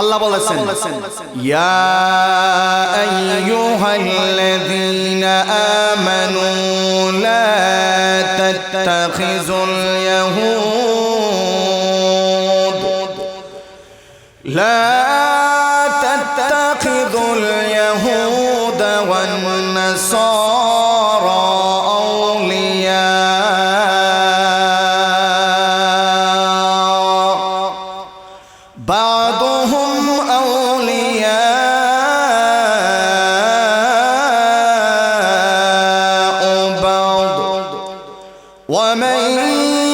আল্লাহ বলেছেন ইয়া আইয়ুহাল্লাযীনা আমানু লা তাত্তাখিযুল ইয়াহুদ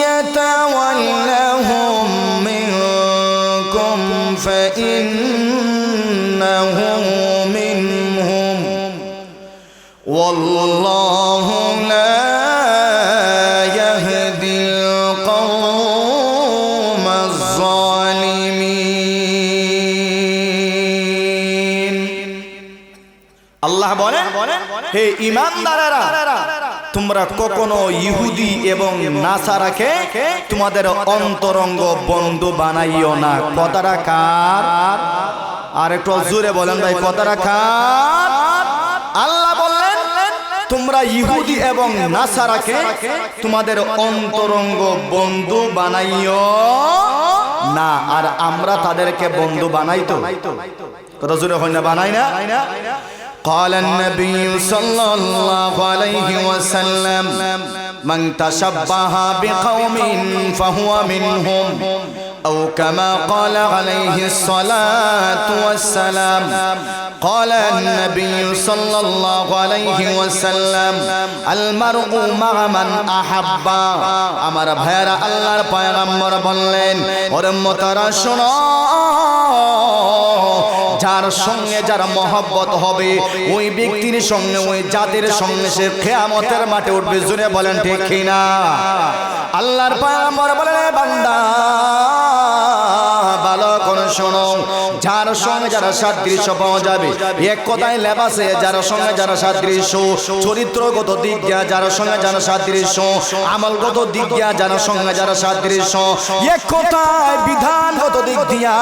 يتولهم منكم فإنه منهم والله لا يهدي القوم الظالمين আল্লাহ বলেন হে ইমানদারেরা তোমরা কখনো ইহুদি এবং নাসারাকে তোমাদের অন্তরঙ্গ বন্ধু বানাইও না। কথাটা কার? আর একটু জোরে বলেন ভাই, কথাটা কার? আল্লাহ বললেন, তোমরা ইহুদি এবং নাসারাকে তোমাদের অন্তরঙ্গ বন্ধু বানাইও না। আর আমরা তাদেরকে বন্ধু বানাই তো। কথা জোরে হয় না, বানাই না? قال النبي صلى الله عليه وسلم من تشبه بقوم فهو منهم أو كما قال عليه الصلاة والسلام قال النبي صلى الله عليه وسلم المرء مع من أحب আমার ভাইরা আল্লাহর পয়গম্বর বললেন ওরে মতারা শোনো যার সঙ্গে যার মহব্বত হবে, ওই ব্যক্তির সঙ্গে, ওই জাতির সঙ্গে সে খেয়ামতের মাঠে উঠবে। জুড়ে বলেন ঠিক কিনা? আল্লাহর পায়ামর বলেন "এ বান্দা শোনো, যার সঙ্গে যারা সাদৃশ্য পাওয়া যাবে, এক কথায় লেবাসে যার সঙ্গে যারা সাদৃশ্য, চরিত্রগত দিক যার সঙ্গে যারা সাদৃশ্য, আমলগত দিক যার সঙ্গে যারা সাদৃশ্য, এক কথায় বিধানগত দিক দিয়া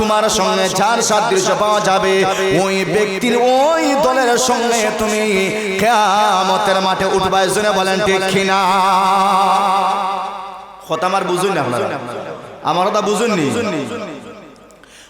তোমার সঙ্গে যার সাদৃশ্য পাওয়া যাবে, ওই ব্যক্তির ওই দলের সঙ্গে তুমি কেয়ামতের মাঠে উঠবাই জন্য বলেন, ঠিক কিনা? কথা আমার বুঝুন না আপনারা? আমার কথা বুঝুননি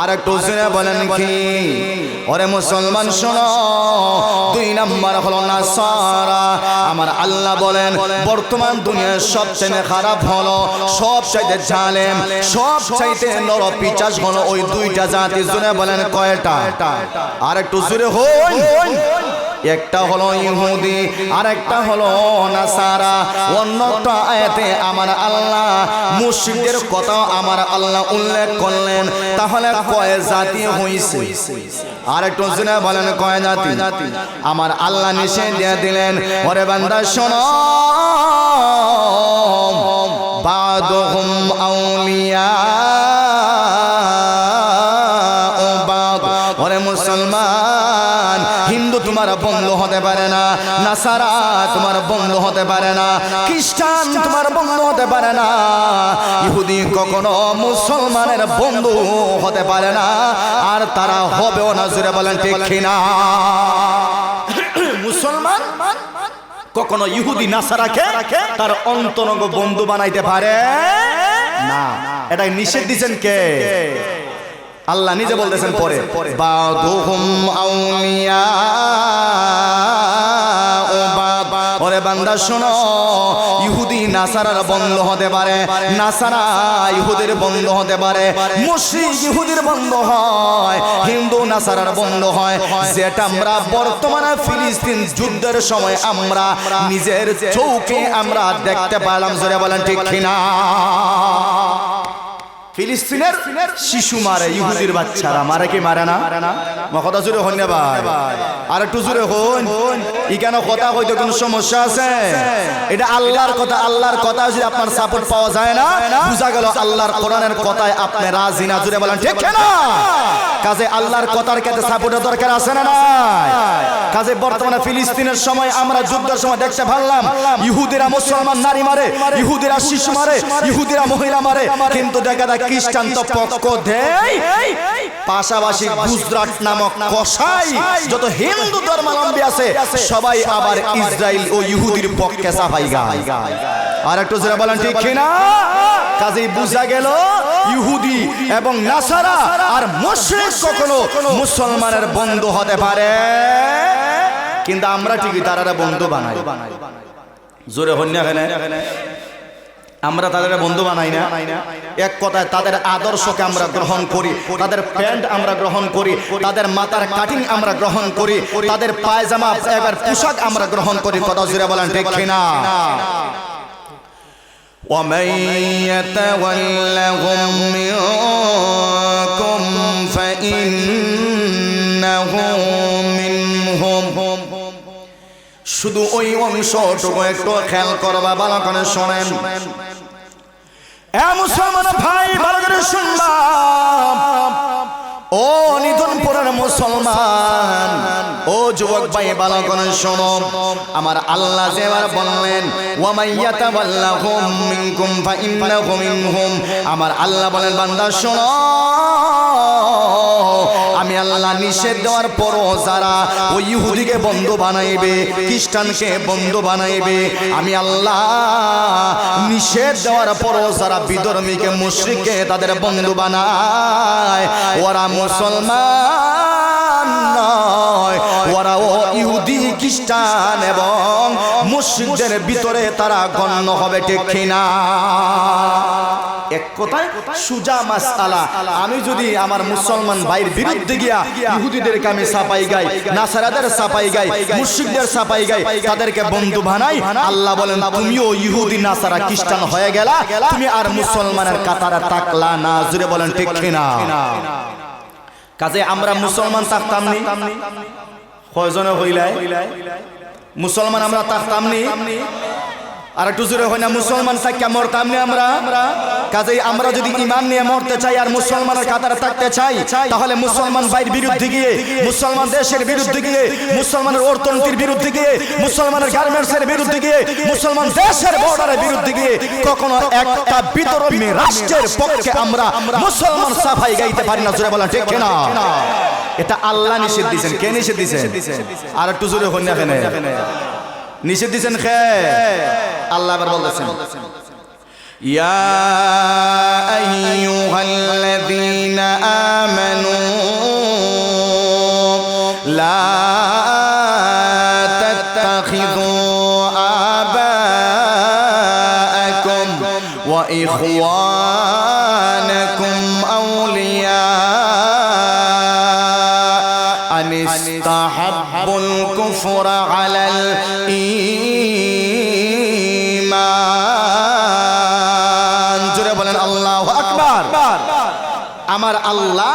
আর একটু জোরে বলেন কি? ওরে মুসলমান শোনো, দুই নাম্বার হলো না সারা আমার আল্লাহ বলেন, বর্তমান দুনিয়ার সবচেয়ে খারাপ হলো সব চাইতে জালেম সব চাইতে নর পিচাস হলো ওই দুইটা জাতি। জোরে বলেন কয়টা? আর একটু জোরে হই একটা হলো ইহুদি আর একটা হলো নাসারা। অন্যটা আয়াতে আমার আল্লাহ, মুশরিকদের কথা আমার আল্লাহ উল্লেখ করলেন। তাহলে কয় জাতি হইছে? আর একটু জেনে বলেন, কয় জাতি? আমার আল্লাহ নিষেধ দিয়ে দিলেন, ওরে বান্দা, শোনো। বাদহুম আউলিয়া। হিন্দু তোমার বন্ধু হতে পারে না। নাসারা, তোমার বন্ধু হতে পারে না। খ্রিস্টান, তোমার বন্ধু হতে পারে না। ইহুদি কখনো মুসলমানের বন্ধু হতে পারে না। আর তারা হবেও না জুড়ে বলেন ঠিক মুসলমান কখনো ইহুদি, নাসারাকে তার অন্তরঙ্গ বন্ধু বানাইতে পারে না। এটা নিষেধ দিচ্ছেন কে? আল্লাহ নিজে বলতেছেন পরে ওরে বান্দা শোনো ইহুদি নাসারার বন্ধ হতে পারে নাসারা ইহুদির বন্ধ হতে পারে মুশরিক ইহুদির বন্ধ হয় হিন্দু নাসারার বন্ধ হয়। যেটা আমরা বর্তমানে ফিলিস্তিন যুদ্ধের সময় আমরা নিজের চৌকে আমরা দেখতে পেলাম জোরে বলেন ঠিক কিনা? ফিলিস্তিনের শিশু মারে, ইহুদির বাচ্চারা। মারে কি মারে না? কথা জুড়ে হন না ভাই। আর একটু জুড়ে হন। কেন কথা কইতে কোনো সমস্যা আছে? এটা আল্লাহর কথা আল্লাহর কথা যদি আপনার সাপোর্ট পাওয়া যায় না, বুঝা গেল আল্লাহর কোরআনের কথায় আপনি রাজি না। জুড়ে বলেন, ঠিক না কাজে আল্লাহর কথার কাছে সাপোর্টের দরকার আছে না নাই? কাজে বর্তমানে ফিলিস্তিনের সময় আমরা যুদ্ধের সময় দেখতে পারলাম, ইহুদিরা মুসলমান নারী মারে, ইহুদিরা শিশু মারে, ইহুদিরা মহিলা মারে। কিন্তু দেখা যায় খ্রিস্টান তো পক্ষ দেয় পাশাপাশি গুজরাট নামক কসাই, যত হিন্দু ধর্মাবলম্বী আছে, সবাই আবার ইসরায়েল ও ইহুদির পক্ষে সাফাই গায়। আর একটু জোরে বলেন, ঠিক কিনা কাজেই বুঝা গেল, ইহুদি এবং নাসারা আর মুশরিক কখনো মুসলমানের বন্ধু হতে পারে। কিন্তু আমরা ঠিকই তারা বন্ধু বানাই জোরে হন্যা এখানে আমরা তাদের বন্ধু বানাই না এক কথায় তাদের আদর্শকে আমরা গ্রহণ করি তাদের প্যান্ট আমরা গ্রহণ করি তাদের মাথার কাটিং আমরা গ্রহণ করি তাদের পায়জামা এবার পোশাক আমরা গ্রহণ করি কথা জুড়ে বলেন ঠিক কিনা ومن يتولهم منكم فإنه منهم শুধু ওই অংশটুকু একটু খেয়াল করবা ভালো করে শোনেন। মুসলমান ভাই, ভালো করে শুনলাম ও নিধনপুরের মুসলমান। ও যুবক ভাই, ভালো করে শোনো। আমার আল্লাহ যে এবার বললেন ওয়ামাইয়াতা ওয়াল্লাহুম মিনকুম ফাইন্নাহু মিনহুম। আমার আল্লাহ বলেন, বান্দা, শোনো। আমি আল্লাহ নিষেধ দেওয়ার পরও যারা ওই ইহুদিকে বন্ধু বানাইবে, খ্রিস্টানকে বন্ধু বানাইবে, আমি আল্লাহ নিষেধ দেওয়ার পরও যারা বিধর্মীকে, মুশ্রিককে তাদের বন্ধু বানায়, ওরা মুসলমান নয়, ওরা ও ইহুদি খ্রিস্টান এবং মুসলিমদের ভিতরে তারা গণ্য হবে, ঠিক এক কথায় সুজা মাসালা আমি যদি আমার মুসলমান ভাইয়ের বিরুদ্ধে গিয়া ইহুদিদেরকে আমি সাপাই গাই, নাসারাদের সাপাই গাই, মুশরিকদের সাপাই গাই, তাদেরকে বন্ধু বানাই, আল্লাহ বলেন, তুমিও ইহুদি, নাসারা খ্রিস্টান হয়ে গেলা, তুমি আর মুসলমানের কাতারা তাকলা না। জুড়ে বলেন, ঠিক কিনা? কাজে আমরা মুসলমান থাকতাম নি? কয়জনে হইলাই? মুসলমান আমরা থাকতাম নি আর একটু জোরে হয় না, মুসলমান থাকিয়া মরতাম নি আমরা। কাজেই আমরা যদি ইমান নিয়ে মরতে চাই আর মুসলমানের কাতারে থাকতে চাই, তাহলে মুসলমান ভাইয়ের বিরুদ্ধে গিয়ে, মুসলমান দেশের বিরুদ্ধে গিয়ে, মুসলমানের অর্থনীতির বিরুদ্ধে গিয়ে, মুসলমানের গার্মেন্টসের বিরুদ্ধে গিয়ে, মুসলমান দেশের বর্ডারের বিরুদ্ধে গিয়ে কখনো একটা বিতরমী রাষ্ট্রের পক্ষে আমরা মুসলমান সাফাই গাইতে পারি না, জোরে বলেন, ঠিক না এটা আল্লাহ নিষেধ দিয়েছেন। কে নিষেধ দিয়েছেন? আর একটু জোরে হন না এখানে নিষেধ দিছেন খে আল্লাহ আবার বলতেছেন। ইয়া আইয়ুহাল্লাযীনা আমানু জোরে বলেন আল্লাহ আকবার। আমার আল্লাহ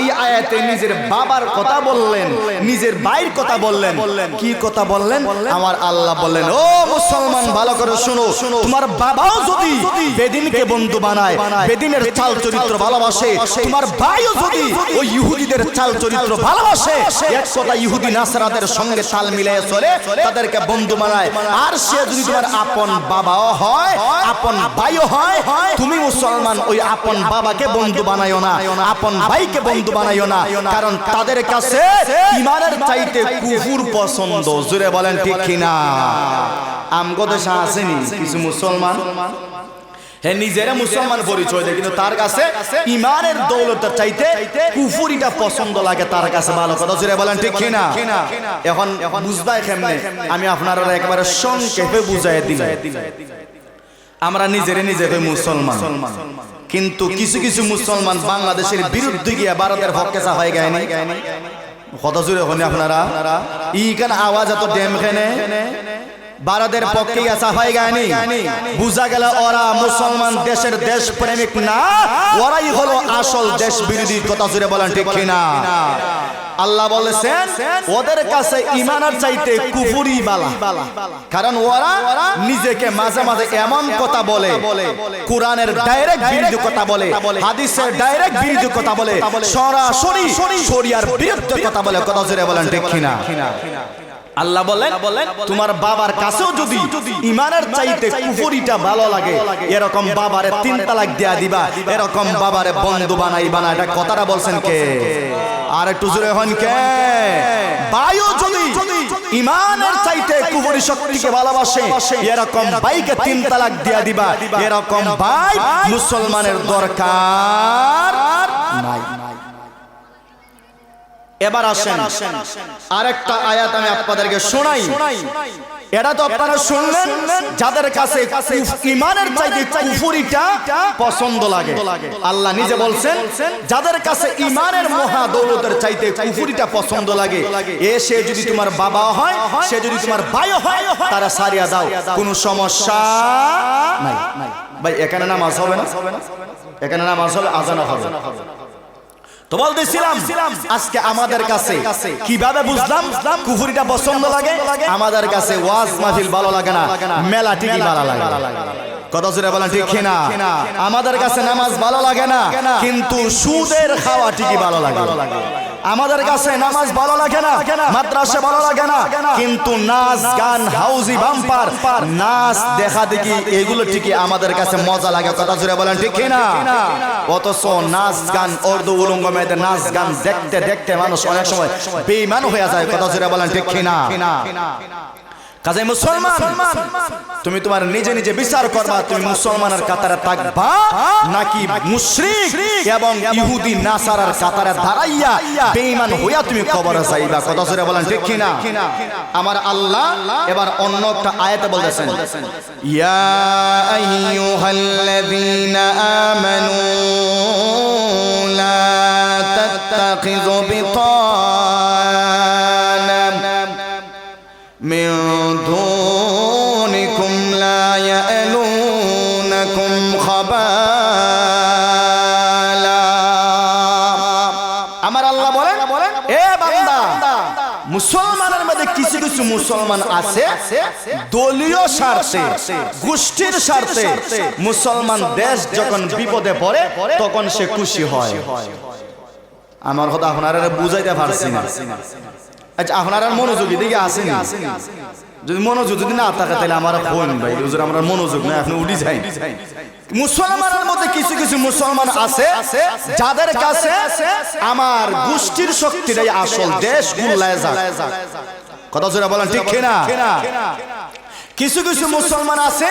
এই আয়াতে নিজের বাবার কথা বললেন নিজের বাইর কথা বললেন। বললেন কি কথা বললেন? আমার আল্লাহ বললেন ও মুসলমান ভালো করে শুনো। তোমার বাবাও যদি বেদিনকে বন্ধু বানায় বেদিনের চাল চরিত্র ভালোবাসে তোমার ভাইও যদি ওই ইহুদিদের চাল চরিত্র ভালোবাসে এক কথা ইহুদি নাসরাদের সঙ্গে তাল মিলিয়ে চলে তাদেরকে বন্ধু বানায়। আর সে যদি তোমার আপন বাবাও হয় আপন ভাইও হয় তুমি মুসলমান ওই আপন বাবাকে বন্ধু বানাইও না আপন ভাইকে বন্ধু বানাইও না কারণ তাদের কাছে ইমানের চাইতে কুকুর পছন্দ। জুড়ে বলেন ঠিক কিনা আমগো দেশে আসেনি কিছু মুসলমান। হে নিজেরা মুসলমান পরিচয় দেয় কিন্তু তার কাছে ইমানের দৌলতের চাইতে কুফুরিটা পছন্দ লাগে তার কাছে ভালো কথা। জুড়ে বলেন ঠিক কিনা? এখন বুঝবাই কেমনে? আমি আপনারা একেবারে সংক্ষেপে বুঝাই দিলাম। আমরা নিজেরে নিজে মুসলমান। কিন্তু কিছু কিছু মুসলমান বাংলাদেশের বিরুদ্ধে গিয়ে ভারতের পক্ষে হয়ে গেয়নি। কত জোরে হন আপনারা। ই কেন আওয়াজ এত ড্যাম খেনে? ভারতের পক্ষে আসা হয় গায়নি বুঝা গেল ওরা মুসলমান দেশের দেশ প্রেমিক না। ওরাই হলো আসল দেশ বিরোধী কথা জুড়ে বলেন ঠিক কিনা? আল্লাহ বলেছেন ওদের কাছে ইমানের চাইতে কুফুরি বালা। কারণ ওরা নিজেকে মাঝে মাঝে এমন কথা বলে কোরআনের ডাইরেক্ট বিরোধী কথা বলে হাদিসের ডাইরেক্ট বিরোধী কথা বলে সরাসরি শরিয়ার বিরুদ্ধে কথা বলে কথা জুড়ে বলেন ঠিক কিনা। আল্লাহ বলেন তোমার বাবার কাছেও যদি ইমানের চাইতে কুফুরিটা ভালো লাগে এরকম বাবারে তিন তালাক দেয়া দিবা এরকম বাবারে বন্ধু বানাই বানা এটা কথাটা বলছেন কে? আর একটু জোরে হন কে? বায়ু যদি ইমানের চাইতে কুফুরি শক্তিকে ভালোবাসে এরকম বাইকে তিন তালাক দেয়া দিবা এরকম ভাই মুসলমানের দরকার। এবার আসেন। আরেকটা আয়াত আমি আপনাদেরকে শোনাই। এটা তো আপনারা শুনলেন। যাদের কাছে ইমানের চাইতে কুফুরিটা পছন্দ লাগে। আল্লাহ নিজে বলছেন যাদের কাছে ইমানের মহা দৌলতের চাইতে কুফুরিটা পছন্দ লাগে। এ সে যদি তোমার বাবা হয় সে যদি তোমার ভাই হয় তারা সারিয়া দাও। কোনো সমস্যা নাই। ভাই এখানে নামাজ হবে না? এখানে নামাজ হবে। আজানো হবে তো বলতেছিলাম আজকে আমাদের কাছে কীভাবে বুঝলাম? কুফুরিটা পছন্দ লাগে আমাদের কাছে ওয়াজ মাহফিল ভালো লাগে না মেলা টিকি ভালো লাগে। কথা জোরে বলেন ঠিক না আমাদের কাছে নামাজ ভালো লাগে না কিন্তু সুদের খাওয়া ঠিকই ভালো লাগে। আমাদের কাছে নামাজ ভালো লাগে না মাদ্রাসা ভালো লাগে না কিন্তু নাচ গান হাউজি বাম্পার নাচ দেখা দেখি এগুলো ঠিকই আমাদের কাছে মজা লাগে। কথা জুড়ে বলেন ঠিক না অথচ নাচ গান অর্ধ উলঙ্গ মেয়েদের নাচ গান দেখতে দেখতে মানুষ অনেক সময় বেইমান হয়ে যায়। কথা জুড়ে বলেন ঠিক না কাজে মুসলমান। তুমি তোমার নিজে নিজে বিচার করবা, তুমি মুসলমানের কাতারে থাকবা, নাকি মুশরিক এবং ইহুদি নাসারার কাতারে দাঁড়াইয়া বেঈমান হইয়া তুমি কবরে যাইবা? কথা জোরে বলেন, ঠিক কিনা? আমার আল্লাহ এবার অন্য একটা আয়াতে বলতেছেন, ইয়া আইয়ুহাল্লাযীনা আমানু লা তাত্তাখিযু বিতানা من دونكم لا يألونكم خبالا আমার আল্লাহ বলেন এ বান্দা মুসলমানের মধ্যে কিছু কিছু মুসলমান আছে দলীয় স্বার্থে গোষ্ঠীর স্বার্থে মুসলমান দেশ যখন বিপদে পড়ে তখন সে খুশি হয় আমার কথা আপনারা বুঝাইতে পারছি না আচ্ছা আপনার আর মনোযোগী দিকে আসেনি। যদি মনোযোগ যদি না থাকে তাহলে আমার ফোন ভাই হুজুর আমার মনোযোগ নাই আপনি উঠি যাই মুসলমানের মধ্যে কিছু কিছু মুসলমান আছে যাদের কাছে আমার গোষ্ঠীর শক্তিটাই আসল দেশ গুল্লায় যাক। কথা জোরে বলেন ঠিক কিনা? কিছু কিছু মুসলমান আছে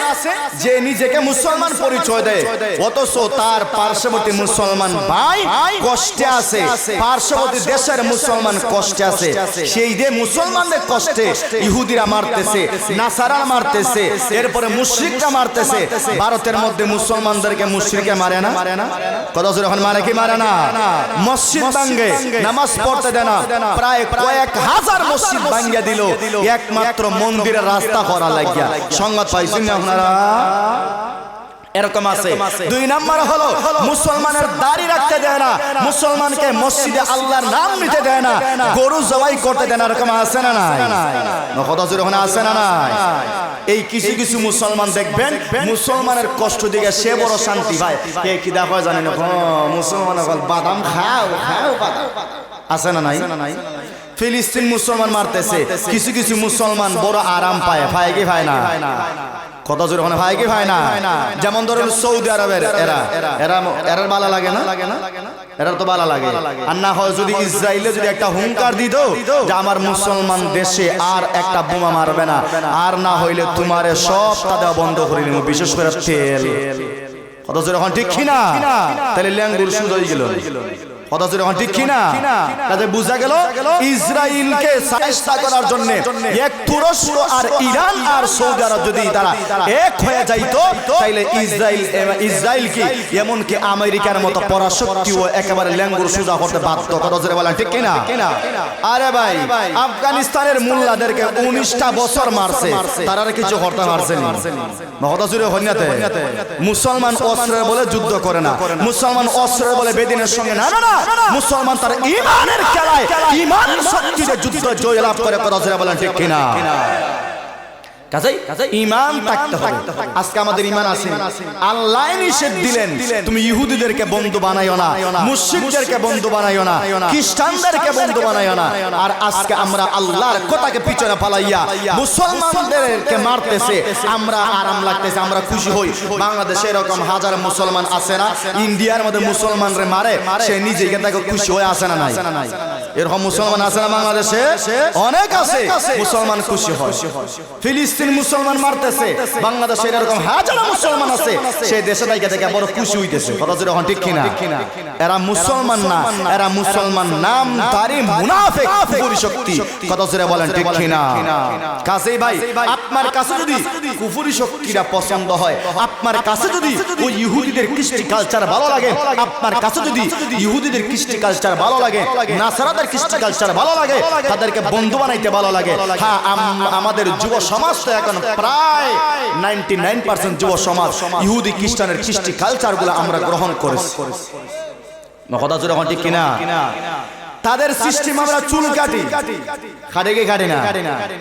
যে নিজেকে মুসলমান পরিচয় দেয়। অথচ তার পার্শ্ববর্তী মুসলমান ভাই কষ্টে আছে। পার্শ্ববর্তী দেশের মুসলমান কষ্টে আছে। সেই যে মুসলমানদের কষ্টে ইহুদিরা মারতেছে নাসারা মারতেছে এরপরে মুশরিকরা মারতেছে। ভারতের মধ্যে মুসলমানদেরকে মুশরিকে মারে না? কত যখন মারে কি মারে না? মসজিদ ভাঙ্গে নামাজ পড়তে দেয় না। প্রায় কয়েক হাজার মসজিদ ভাঙ্গে দিল। একমাত্র মন্দিরের রাস্তা করা লাগিয়া সংবাদ পাইছেন না আপনারা? এরকম আছে। দুই নাম্বার হলো মুসলমানের দাড়ি রাখতে দেয় না মুসলমানকে মসজিদে আল্লাহর নাম নিতে দেয় না গরু জবাই করতে দেয় না এরকম আছে না নাই? কথা ওখানে আছে না নাই? এই কিছু কিছু মুসলমান দেখবেন মুসলমানের কষ্ট দিকে সে বড় শান্তি ভাই কে কি দেখা জানেন? মুসলমান বাদাম খাও খাও বাদাম আছে না নাই? ফিলিস্তিন মুসলমান মারতেছে। কিছু কিছু মুসলমান বড় আরাম পায়। ভাই কি ভাই না? কত জোর ওখানে ভাই কি ভাই না? যেমন ধরুন সৌদি আরবের এরা। এরা। এরার বালা লাগে না? এরার তো বালা লাগে। আর না হয় যদি ইসরায়েলে যদি একটা হুঙ্কার দিত যে আমার মুসলমান দেশে আর একটা বোমা মারবে না। আর না হইলে তোমারে সব তাদের বন্ধ করে নিব বিশেষ করে তেল। কত জোর এখন ঠিক কিনা? তাহলে ল্যাঙ্গুর হয়ে গেল। আমেরিকার মতো একেবারে ল্যাঙ্গুর সোজা করতে বাধ্য। কথা বলেন, ঠিক কিনা? আরে ভাই, আফগানিস্তানের মোল্লাদেরকে উনিশটা বছর মারছে, তারা কিছু জোরে হন্যাতে মুসলমান অস্ত্রের বলে যুদ্ধ করে না। মুসলমান অস্ত্রের বলে বেদিনের সঙ্গে না না। মুসলমান তার ইমানের খেলায় ইমান শক্তিতে যুদ্ধ জয় লাভ করে কথা বলেন ঠিক কিনা? কাজেই ইমান থাকতে হবে। আজকে আমাদের ইমান আছে। আল্লাহ নিষেধ দিলেন। তুমি ইহুদিদেরকে বন্ধু বানাইও না। বন্ধু বানাইও না। খ্রিস্টানদেরকে বন্ধু বানাইও না। আর আজকে আমরা আল্লাহর কথাকে পিছনে পালাইয়া মুসলমানদেরকে মারতেছে। আমরা আরাম লাগতেছে। আমরা খুশি হই। বাংলাদেশে এরকম হাজার মুসলমান আছে না। ইন্ডিয়ার মধ্যে মুসলমানরে মারে। সে নিজে খুশি হয়ে আসে না নাই। এরকম মুসলমান আছে না বাংলাদেশে? অনেক আছে। মুসলমান খুশি হয়। ফিলিস্তিন মুসলমান মারতেছে। বাংলাদেশে এরকম হাজার মুসলমান আছে। সেই দেশে তাইকে থেকে বড় খুশি হইতেছে। কথা যদি এখন ঠিক কিনা? এরা মুসলমান না। এরা মুসলমান নাম তারি মুনাফিক কুফরি শক্তি। কথা জোরে বলেন ঠিক কিনা? কাছেই ভাই, আপনার কাছে যদি কুফরি শক্তিটা পছন্দ হয়, আপনার কাছে যদি ওই ইহুদিদের কৃষ্টি কালচার ভালো লাগে, আপনার কাছে যদি ইহুদিদের কৃষ্টি কালচার ভালো লাগে, নাসারাদের কৃষ্টি কালচার ভালো লাগে, তাদেরকে বন্ধু বানাইতে ভালো লাগে। হ্যাঁ আমাদের যুব সমাজ তো এখন প্রায় নাইনটি নাইন পার্সেন্ট যুব সমাজ ইহুদি খ্রিস্টানের কৃষ্টি কালচারগুলো আমরা গ্রহণ করেছি। কথা জোরে ঠিক কিনা? তাদের সিস্টেম আমরা চুল কাটি। খাটে কি কাটি না।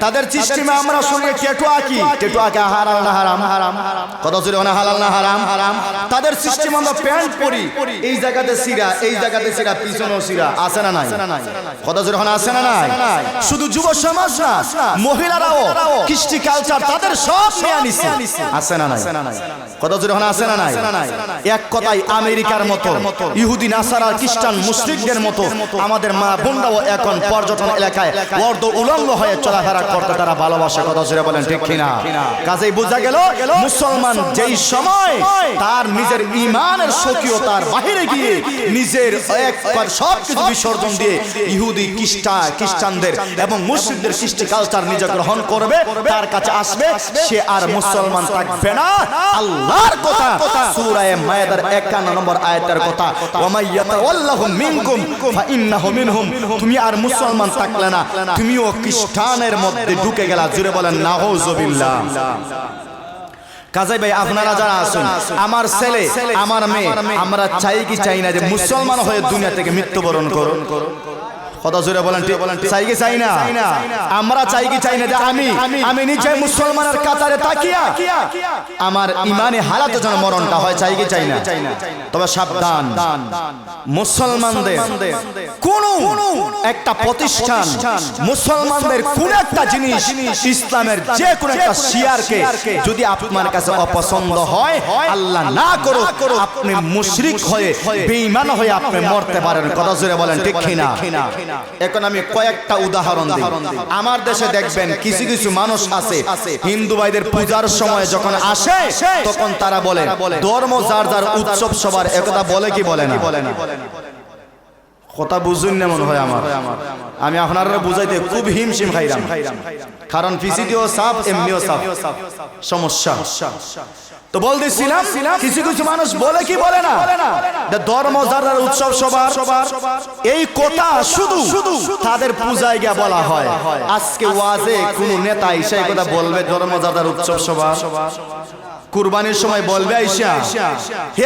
তাদের সিস্টেমে আমরা সঙ্গে কেটু আঁকি। কেটু আঁকে। হারাল না হারাম। হারাম কত জোরে না হালাল না হারাম। হারাম তাদের সিস্টেম আমরা প্যান্ট পরি। এই জায়গাতে সিরা এই জায়গাতে সিরা পিছনেও সিরা। আছে না নাই? কত জোরে হন আছে না নাই? শুধু যুব সমাজ না মহিলারাও কৃষ্টি কালচার তাদের সব নিয়ে নিছে আছে না নাই? কত জোরে হন আছে না নাই? এক কথাই আমেরিকার মতো ইহুদি নাসারা খ্রিস্টান মুসলিমদের মতো আমাদের মা বোনরাও এখন পর্যটন এলাকায় অর্ধ উলঙ্গ হয়ে চলাফেরা করতে তারা ভালোবাসে। কথা জুড়ে বলেন ঠিক কিনা? কাজেই বোঝা গেল মুসলমান যেই সময় তার নিজের ইমানের স্বকীয়তার বাহিরে গিয়ে নিজের এক সব কিছু বিসর্জন দিয়ে ইহুদি খ্রিস্টা খ্রিস্টানদের এবং মুসলিমদের সৃষ্টি কালচার নিজে গ্রহণ করবে তার কাছে আসবে সে আর মুসলমান থাকবে না। আল্লাহর কথা। সূরায়ে মায়েদার 51 নম্বর আয়াতের কথা। ওমাই ইয়াতাওয়াল্লাহু মিনকুম ফাইন্নাহু মিনহুম। তুমি আর মুসলমান থাকলে না। তুমিও খ্রিস্টানের মধ্যে ঢুকে গেলা। জুড়ে বলেন নাউজুবিল্লাহ। কাজে ভাই আপনারা যারা আছেন আমার ছেলে আমার মেয়ে আমরা চাই কি চাই না যে মুসলমান হয়ে দুনিয়া থেকে মৃত্যুবরণ করুন কথা জোরে বলেন ঠিক বলেন চাই কি চাই না? আমরা চাই কি চাই না যে আমি আমি নিজে মুসলমানের কাতারে তাকিয়া আমার ইমানে হারাতে যেন মরণটা হয় চাই কি চাই না? তবে সাবধান। মুসলমানদের কোন একটা প্রতিষ্ঠান মুসলমানদের কোন একটা জিনিস ইসলামের যে কোন একটা শিয়ারকে যদি আপনার কাছে অপছন্দ হয় আল্লাহ না করো আপনি মুশরিক হয়ে বেঈমান হয়ে আপনি মরতে পারেন। কথা জোরে বলেন ঠিক কিনা? এখন আমি কয়েকটা উদাহরণ আমার দেশে দেখবেন কিছু কিছু মানুষ আছে হিন্দু ভাইদের পূজার সময় যখন আসে তখন তারা বলে ধর্ম যার যার উৎসব সবার একথা বলে কি বলে না? বলে না। কথা বুঝুন না মনে হয় আমার। আমি আপনারা বুঝাইতে খুব হিমশিম খাইরাম কারণ ফিসিদিও সাপ এমনিও সাপ সমস্যা। তো বলতেছিলাম কিছু কিছু মানুষ বলে কি বলে না? ধর্ম যার উৎসব সবার এই কথা শুধু শুধু তাদের পূজায় গিয়া বলা হয়। আজকে ওয়াজে কোন নেতা এসে কথা বলবে ধর্ম যার উৎসব সবার। কুরবানির সময় বলবে আইসা।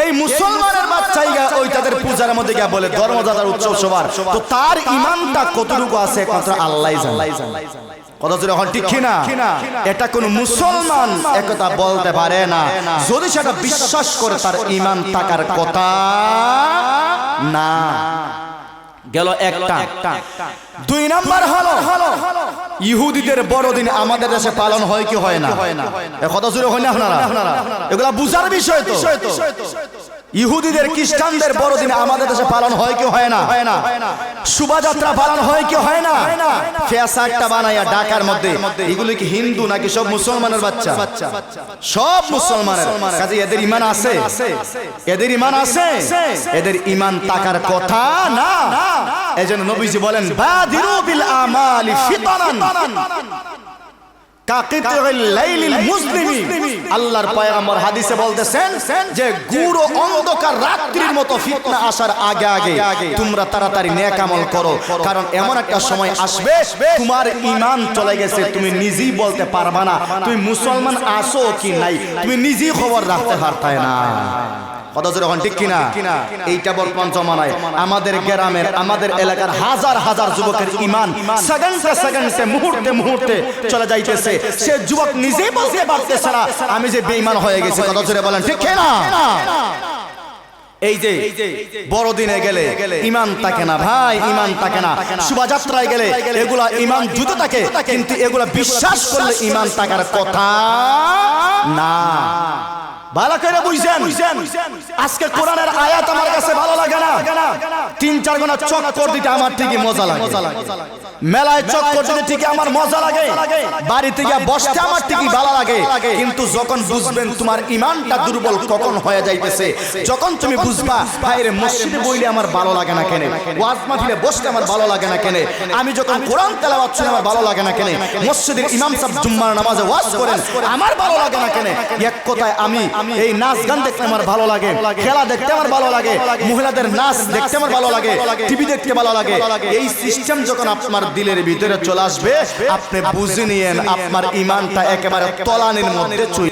এই মুসলমানের বাচ্চাই ওই তাদের পূজার মধ্যে গিয়া বলে ধর্মদাতার উৎসব সবার। তো তার ইমানটা কতটুকু আছে কথা আল্লাহ জানে। কথা যদি এখন ঠিক কিনা? এটা কোন মুসলমান একথা বলতে পারে না। যদি সেটা বিশ্বাস করে তার ইমান থাকার কথা না। গেল একটা। দুই নাম্বার হলো ইহুদিদের বড়দিন আমাদের দেশে পালন হয় কি হয় না? কথা জুড়ে হয় না? আপনারা? এগুলা বুঝার বিষয় তো। ইহুদিদের খ্রিস্টানদের বড়দিন আমাদের দেশে পালন হয় কি হয় না? হয় না। শোভাযাত্রা পালন হয় কি হয় না? ফেসাকটা বানাইয়া ঢাকার মধ্যে। এগুলো কি হিন্দু নাকি সব মুসলমানের বাচ্চা? সব মুসলমানের। কাজে এদের ইমান আছে? এদের ইমান আছে? এদের ইমান তাকার কথা না। এজন্য নবীজি বলেন বাদিরু বিল আমালি ফিতানান। আল্লাহর হাদিসে যে রাত্রির মতো আসার আগে আগে তোমরা তাড়াতাড়ি করো। কারণ এমন একটা সময় আসবে ঈমান চলে গেছে, তুমি নিজেই বলতে না, তুমি মুসলমান আসো কি নাই, তুমি নিজেই খবর রাখতে পারতায় না। কিনা? এইটা বর্তমান আমাদের গ্রামের, আমাদের এলাকার হাজার হাজার ইমান মুহূর্তে মুহূর্তে চলে সে যুবক নিজেই বলতে পারতেছে না, আমি যে বেঈমান হয়ে গেছি কথা জোরে বলেন, ঠিক কিনা? এই যে বড়দিনে গেলে ইমান থাকে না ভাই, ইমান থাকে না। শোভাযাত্রায় গেলে এগুলা ইমান জুতে থাকে, কিন্তু এগুলা বিশ্বাস করলে ইমান থাকার কথা না। ভালো করে আজকে কোরআনের আমার কাছে ভালো লাগে না। তিন, চার দিতে আমার মজা মেলায় মজা লাগে। বসতে আমার ভালো লাগে। কিন্তু যখন বুঝবেন তোমার ইমানটা দুর্বল কখন হয়ে যাইতেছে, যখন তুমি বুঝবা ভাইরে মসজিদে বইলে আমার ভালো লাগে না কেন? ওয়াজ মাহফিলে বসতে আমার ভালো লাগে না কেন? আমি যখন কোরআন তেলাওয়াত শুনে আমার ভালো লাগে না কেন? মসজিদের ইমাম সাহেব জুম্মার নামাজে ওয়াজ করেন, আমার ভালো লাগে না কেন? এক কথায় আমি এই নাচ গান দেখতে আমার ভালো লাগে, খেলা দেখতে আমার ভালো লাগে, মহিলাদের নাচ দেখতে আমার ভালো লাগে, টিভি দেখতে ভালো লাগে। এই সিস্টেম যখন আপনার দিলের ভিতরে চলে আসবে, আপনি বুঝে নিয়েন, আপনার ইমানটা একেবারে তলানির মধ্যে চলে